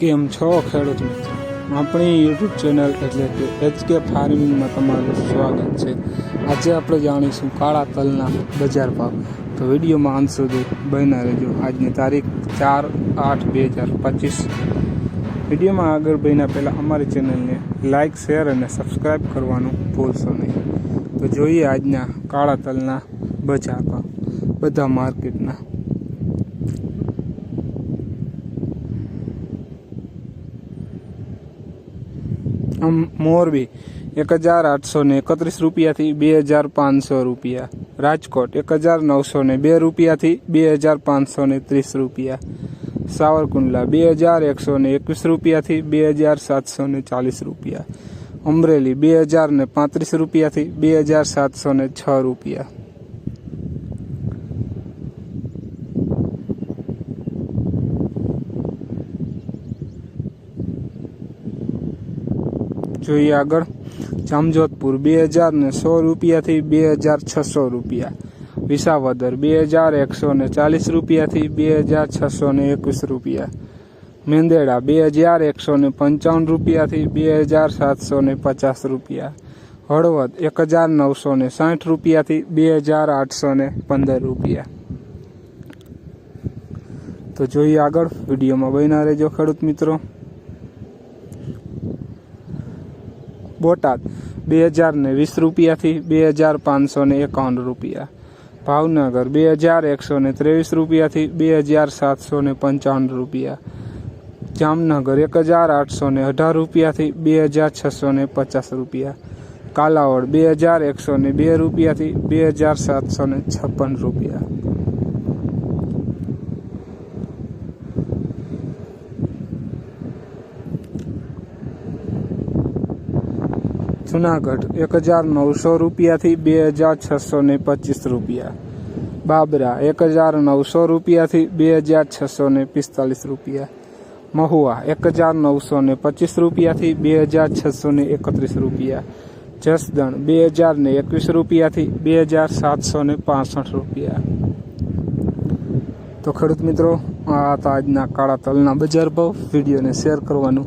કેમ છો ખેડૂત મિત્રો. આપણી યુટ્યુબ ચેનલ એટલે કે એચ કે ફાર્મિંગમાં તમારું સ્વાગત છે. આજે આપણે જાણીશું કાળા તલના બજાર ભાવ. તો વિડીયોમાં અંત સુધી બન્યા રહેજો. આજની તારીખ ચાર આઠ બે હજાર પચીસ. વિડીયોમાં આગળ બન્યા પહેલાં અમારી ચેનલને લાઇક શેર અને સબસ્ક્રાઈબ કરવાનું ભૂલશો નહીં. તો જોઈએ આજના કાળા તલના બજાર ભાવ. બધા માર્કેટના મોરબી એક હજાર આઠસો ને એકત્રીસ રૂપિયાથી બે હજાર પાંચસો રૂપિયા. રાજકોટ એક હજાર નવસો ને બે રૂપિયાથી બે હજાર પાંચસો ને ત્રીસ રૂપિયા. સાવરકુંડલા બે હજાર એકસો ને એકવીસ રૂપિયાથી બે હજાર સાતસો ને ચાલીસ રૂપિયા. અમરેલી બે હજાર ને પાંત્રીસ રૂપિયાથી બે હજાર સાતસો ને છ રૂપિયા. જોઈએ આગળ. જામજોધપુર બે હજાર ને સો રૂપિયાથી બે હજાર છસો રૂપિયા. વિસાવદર બે હજાર એકસો ને ચાલીસ રૂપિયાથી બે હજાર છસો ને એકવીસ રૂપિયા. મેંદેડા બે હજાર એકસો ને પંચાવન રૂપિયાથી બે હજાર સાતસો ને પચાસ રૂપિયા. હળવદ એક હજાર નવસો ને સાઠ રૂપિયાથી બે હજાર આઠસો ને પંદર રૂપિયા. તો જોઈએ આગળ. વિડીયોમાં બન્યા રહેજો ખેડૂત મિત્રો. બોટાદ, બે હજાર ને વીસ રૂપિયાથી બે હજાર પાંચસો ને એકાવન રૂપિયા. ભાવનગર, બે હજાર એકસો ને ત્રેવીસ રૂપિયાથી બે હજાર સાતસો ને પંચાવન રૂપિયા. જામનગર, એક હજાર આઠસો ને અઢાર રૂપિયાથી બે હજાર છસો ને પચાસ રૂપિયા. કાલાવડ, બે હજાર એકસો ને બે રૂપિયાથી બે હજાર સાતસો ને છપ્પન રૂપિયા. જુનાગઢ એક હજાર નવસો રૂપિયાથી બે હજાર છસો ને પચીસ રૂપિયા. બાબરા એક હજાર નવસો રૂપિયાથી બે હજાર છસો ને પિસ્તાલીસ રૂપિયા. મહુવા એક હજાર નવસો ને પચીસ રૂપિયાથી બે હજાર છસો ને એકત્રીસ રૂપિયા. જસદણ બે હજાર ને એકવીસ રૂપિયાથી બે હજાર સાતસો ને પાસઠ રૂપિયા. તો ખેડૂત મિત્રો, આ હતા આજના કાળા તલના બજાર ભાવ. વિડીયોને શેર કરવાનું